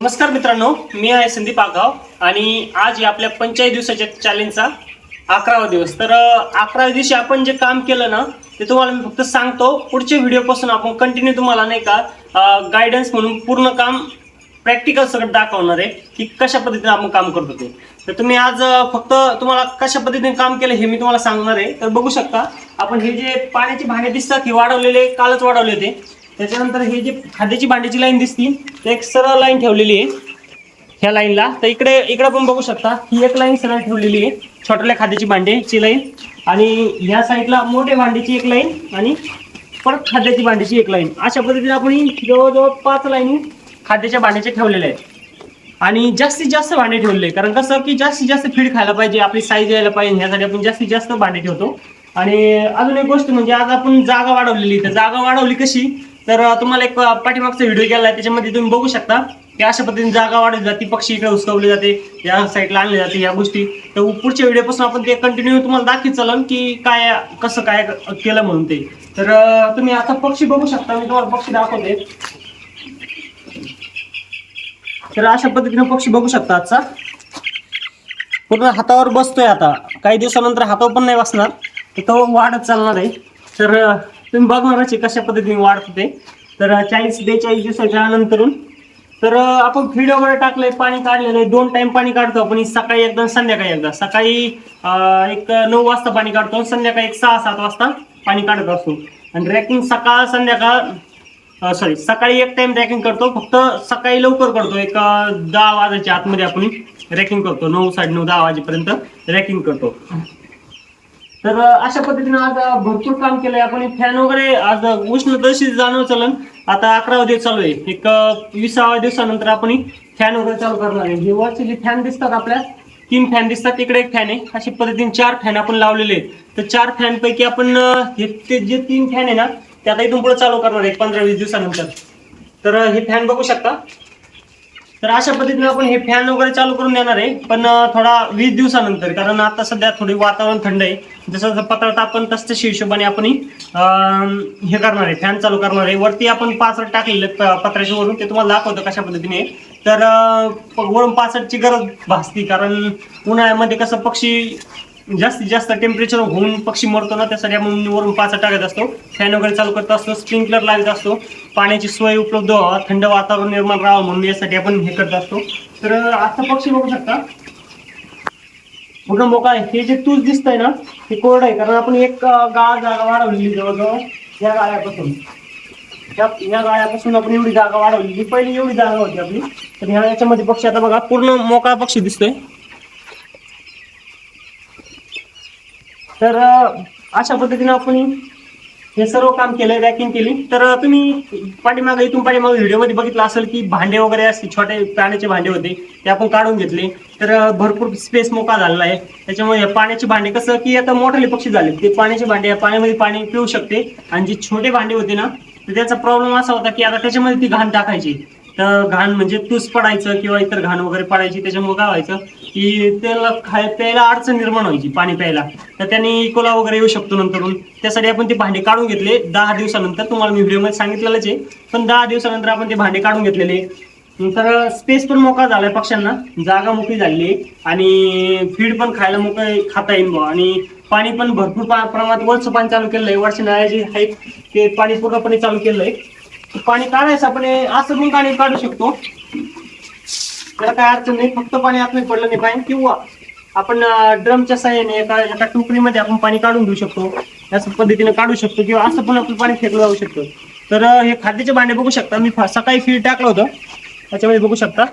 नमस्कार मित्रांनो मी आहे संदीप आगाव आणि आज या आपल्या पंचाळीस दिवसाच्या चॅलेंजचा अकरावा दिवस. तर अकराव्या दिवशी आपण जे काम केलं ना ते तुम्हाला मी फक्त सांगतो. पुढच्या व्हिडिओपासून आपण कंटिन्यू तुम्हाला नाही का गायडन्स म्हणून पूर्ण काम प्रॅक्टिकल सगळं दाखवणार आहे की कशा पद्धतीने आपण काम करतो ते तर तुम्ही आज फक्त तुम्हाला कशा पद्धतीने काम केलं हे मी तुम्हाला सांगणार आहे. तर बघू शकता आपण हे जे पाण्याचे भांडे दिसतात हे वाढवलेले कालच वाढवले होते. त्याच्यानंतर हे जे खाद्याची भांड्याची लाईन दिसती ते एक सरळ लाईन ठेवलेली आहे. ह्या लाईनला तर इकडे इकडे पण बघू शकता ही एक लाईन सरळ ठेवलेली आहे. छोट्या खाद्याची भांड्याची लाईन आणि ह्या साईडला मोठ्या भांड्याची एक लाईन आणि परत खाद्याची भांड्याची एक लाईन अशा पद्धतीने आपण ही जवळजवळ पाच लाईनी खाद्याच्या भांड्याच्या ठेवलेल्या आहेत. आणि जास्तीत जास्त भांडे ठेवले. कारण कसं की जास्तीत जास्त फीड खायला पाहिजे आपली साईज यायला पाहिजे ह्यासाठी आपण जास्तीत जास्त भांडे ठेवतो. आणि अजून एक गोष्ट म्हणजे आज आपण जागा वाढवलेली तर जागा वाढवली कशी? तर तुम्हाला एक पाठीमागचा व्हिडिओ केला आहे त्याच्यामध्ये तुम्ही बघू शकता की अशा पद्धतीने जागा वाढत जाते पक्षी इकडे उसकवले जाते या साईडला आणले जाते या गोष्टी. तर पुढच्या व्हिडिओपासून आपण ते कंटिन्यू तुम्हाला दाखवत चालन की काय कसं काय केलं म्हणून ते. तर तुम्ही आता पक्षी बघू शकता मी तुम्हाला पक्षी दाखवते. तर अशा पद्धतीने पक्षी बघू शकता आजचा. पूर्ण हातावर बसतोय आता. काही दिवसानंतर हातावर पण नाही बसणार. तर तो वाढत चालणार आहे. तर तुम्ही बघणारच कशा पद्धतीने वाढत. ते तर चाळीस बेचाळीस दिवसाच्या नंतरून. तर आपण फीड वगैरे टाकलंय पाणी काढलेलं आहे. दोन टाइम पाणी काढतो आपण. सकाळी एकदा संध्याकाळी एकदा. सकाळी एक नऊ वाजता पाणी काढतो आणि संध्याकाळी एक सहा सात वाजता पाणी काढत असतो. आणि रॅकिंग सकाळ संध्याकाळ सॉरी सकाळी एक टाइम रॅकिंग करतो. फक्त सकाळी लवकर करतो. एक दहा वाजायच्या आतमध्ये आपण रॅकिंग करतो. नऊ साडे नऊ दहा वाजेपर्यंत रॅकिंग करतो. तर अशा पद्धतीने आज भरपूर काम केलंय. आपण फॅन वगैरे आज उष्णता तशी जाणव चलन आता अकरावा दिवस चालू आहे. एक विसाव्या दिवसानंतर आपण फॅन वगैरे चालू करणार आहे. हे वरचे जे फॅन दिसतात आपल्या तीन फॅन दिसतात. तिकडे एक फॅन आहे. अशा पद्धतीने चार फॅन आपण लावलेले आहेत. तर चार फॅन पैकी आपण हे ते जे तीन फॅन आहे ना ते आता इथून पुढे चालू करणार आहे पंधरा वीस दिवसानंतर. तर हे फॅन बघू शकता. तर अशा पद्धतीने आपण हे फॅन वगैरे चालू करून देणार आहे. पण थोडा वीस दिवसानंतर कारण आता सध्या थोडी वातावरण थंड आहे. जसं जसं पत्र आपण तसं तशी हिशोबाने आपण हे करणार आहे फॅन चालू करणार आहे. वरती आपण पाचट टाकलेले पत्राच्या प- पत्र्याच्या वरून. ते तुम्हाला दाखवतो कशा पद्धतीने. तर प- वरून पाचटची गरज भासती कारण उन्हाळ्यामध्ये कसं पक्षी जास्तीत जास्त टेम्परेचर होऊन पक्षी मरतो ना त्यासाठी आपण वरून पाचा टाकत असतो. फॅन वगैरे चालू करत असतो स्प्रिंकलर लावत असतो. पाण्याची सोय उपलब्ध व्हावा थंड वातावरण निर्माण राहावं म्हणून यासाठी आपण हे करत असतो. तर आता पक्षी बघू शकता. पूर्ण मोकळा आहे हे जे तूच दिसतंय ना हे कोरड आहे. कारण आपण एक गाळ जागा वाढवलेली जवळजवळ या गाळ्यापासून. या या गाळ्यापासून आपण एवढी जागा वाढवलेली पहिली एवढी जागा होती आपली. तर ह्या याच्यामध्ये पक्षी आता बघा पूर्ण मोकळा पक्षी दिसतोय. तर अशा पद्धतीने आपण हे सर्व काम केलं रॅकिंग केली. तर तुम्ही पाठीमागे इथून पाठीमागे व्हिडिओमध्ये बघितलं असेल की भांडे वगैरे असते छोटे पाण्याचे भांडे होते ते आपण काढून घेतले. तर भरपूर स्पेस मोका झालेला आहे. त्याच्यामुळे पाण्याचे भांडे कसं की आता मोठाले पक्षी झाले. ते पाण्याचे भांडे पाण्यामध्ये पाणी पिऊ शकते. आणि जे छोटे भांडे होते ना तर त्याचा प्रॉब्लेम असा होता की आता त्याच्यामध्ये ती घाण टाकायची. तर घाण म्हणजे तूस पडायचं किंवा इतर घाण वगैरे पडायची त्याच्यामुळे काय व्हायचं की त्याला खाय प्यायला अडचण निर्माण व्हायची पाणी प्यायला. तर त्यांनी इकोला वगैरे येऊ शकतो नंतरून. त्यासाठी आपण ते भांडे काढून घेतले दहा दिवसानंतर. तुम्हाला मी व्हिडिओमध्ये सांगितलेलंच आहे. पण दहा दिवसानंतर आपण ते भांडे काढून घेतलेले. तर स्पेस पण मोकळा झालाय पक्ष्यांना. जागा मोकळी झाली आणि फीड पण खायला मोकळे खाता येईल बा आणि पाणी पण भरपूर प्रमाणात वरचं पाणी चालू केलं आहे. वरच्या नळ्याची हाईट ते पाणी पूर्णपणे चालू केलं आहे. पाणी काढायचं आपण असं पण पाणी काढू शकतो. त्याला काय अडचण नाही फक्त पाणी आतमध्ये पडलं नाही पाहिजे किंवा आपण ड्रमच्या साह्याने एका एका टोकरीमध्ये आपण पाणी काढून घेऊ शकतो. याच पद्धतीने काढू शकतो किंवा असं पण आपण पाणी फेकलं जाऊ शकतं. तर हे खाद्याचे भांडे बघू शकता. मी सकाळी फीड टाकलं होतं. त्याच्यामध्ये बघू शकता.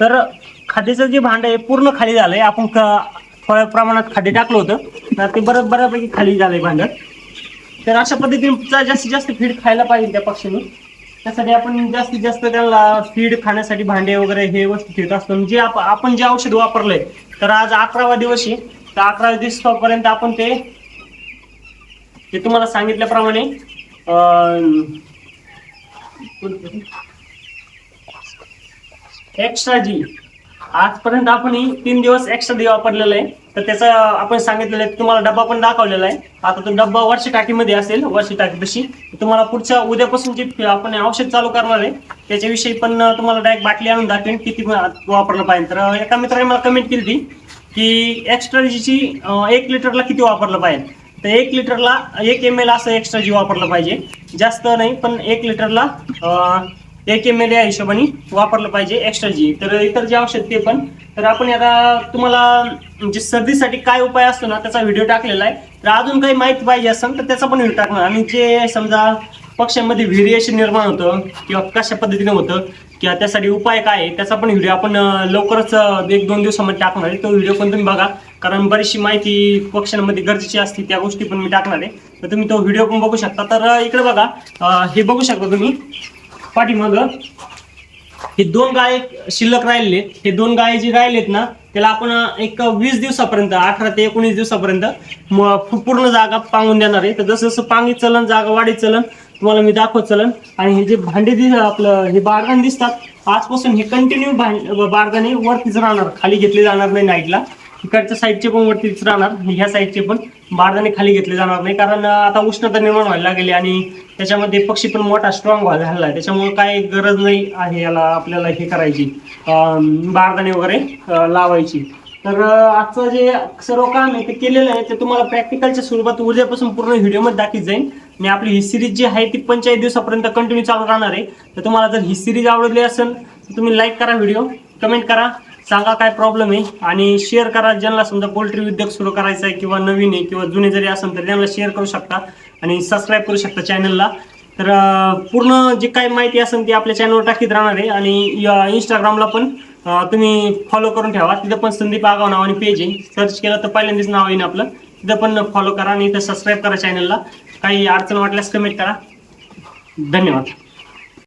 तर खाद्याचं जे भांड आहे पूर्ण खाली झालंय. आपण क- थोड्या प्रमाणात खाद्य टाकलं होतं. तर ते बरं बऱ्यापैकी खाली झालंय भांड. तर अशा पद्धतीने जास्तीत जास्त फीड खायला पाहिजे त्या पक्षीने त्यासाठी आपण जास्तीत जास्त त्याला फीड खाण्यासाठी भांडे वगैरे हे वस्तू ठेवत असतो. जे आपण जे औषध वापरलंय तर आज अकरावा दिवस आहे. तर अकराव्या दिवसापर्यंत आपण ते ते तुम्हाला सांगितल्याप्रमाणे एक्स्ट्रा जी आजपर्यंत आपण ही तीन दिवस एक्स्ट्रा दिवा वापरलेला आहे. तर त्याचा आपण सांगितलेलं आहे तुम्हाला डब्बा पण दाखवलेला आहे. आता तो डब्बा वर्ष टाकीमध्ये असेल वर्ष टाकी तशी. तुम्हाला पुढच्या उद्यापासून जे आपण औषध चालू करणार आहे त्याच्याविषयी पण तुम्हाला डायरेक्ट बाटली आणून दाखवेन किती वापरलं पाहिजे. तर एका मित्राने मला कमेंट केली होती की एक्स्ट्रा जीची एक लिटरला किती वापरलं पाहिजे? तर एक लिटरला एक एम एल असं एक्स्ट्रा जी वापरलं पाहिजे. जास्त नाही पण एक लिटरला एक एम एल या हिशोबाने वापरलं पाहिजे एक्स्ट्रा जी तर इतर जे औषध ते पण. तर आपण आता तुम्हाला म्हणजे सर्दीसाठी काय उपाय असतो ना त्याचा व्हिडिओ टाकलेला आहे. तर अजून काही माहिती पाहिजे असेल तर त्याचा पण व्हिडिओ टाकणार. आणि जे समजा पक्ष्यांमध्ये व्हेरिएशन निर्माण होतं किंवा कशा पद्धतीने होतं किंवा त्यासाठी उपाय काय आहे त्याचा पण व्हिडिओ आपण लवकरच एक दोन दिवसामध्ये टाकणार आहे. तो व्हिडिओ पण तुम्ही बघा. कारण बरीचशी माहिती पक्ष्यांमध्ये गरजेची असते त्या गोष्टी पण मी टाकणार आहे. तर तुम्ही तो व्हिडिओ पण बघू शकता. तर इकडे बघा. हे बघू शकता तुम्ही. पाठीमाग. हे दोन गाय शिल्लक राहिले हे दोन गाय जे राहिलेत ना त्याला आपण एक वीस दिवसापर्यंत अठरा ते एकोणीस दिवसापर्यंत पूर्ण जागा पांगून देणार आहे. तर जसं जसं पांगी चलन जागा वाढीत चलन तुम्हाला मी दाखवत चलन. आणि हे जे भांडे दिस आपलं हे बारगण दिसतात. आजपासून हे कंटिन्यू भांड बारदाने वरतीच राहणार खाली घेतले जाणार नाही नाईटला इकडच्या साईडचे पण वरतीच राहणार. ह्या साईडचे पण बारदाने खाली घेतले जाणार नाही. कारण आता उष्णता निर्माण व्हायला लागली आणि त्याच्यामध्ये पक्षी पण मोठा स्ट्रॉंग व्हायला झाला आहे त्याच्यामुळे काय गरज नाही आहे याला आपल्याला हे करायची. बारदाने वगैरे लावायची. तर आजचं जे सर्व काम आहे ते केलेलं आहे ते तुम्हाला प्रॅक्टिकलच्या स्वरूपात उद्यापासून पूर्ण व्हिडिओमध्ये दाखवत जाईल आणि आपली ही सिरीज जी आहे ती पंचाळीस दिवसापर्यंत कंटिन्यू चालू राहणार आहे. तर तुम्हाला जर ही सिरीज आवडली असेल तर तुम्ही लाईक करा व्हिडिओ कमेंट करा. सांगा काय प्रॉब्लेम आहे? आणि शेअर करा ज्यांना समजा पोल्ट्री उद्योग सुरू करायचा आहे किंवा नवीन आहे किंवा जुने जरी असेल तर त्यांना शेअर करू शकता आणि सबस्क्राईब करू शकता चॅनलला तर पूर्ण जे काही माहिती असेल ती आपल्या चॅनलवर टाकीत राहणार आहे आणि या इंस्टाग्रामला पण तुम्ही फॉलो करून ठेवा. तिथं पण संदीप आगाव नावाने पेज आहे. सर्च केलं तर पहिल्यांदाच नाव येईन आपलं. तिथं पण फॉलो करा आणि इथं सबस्क्राईब करा चॅनलला काही अडचण वाटल्यास कमेंट करा. धन्यवाद.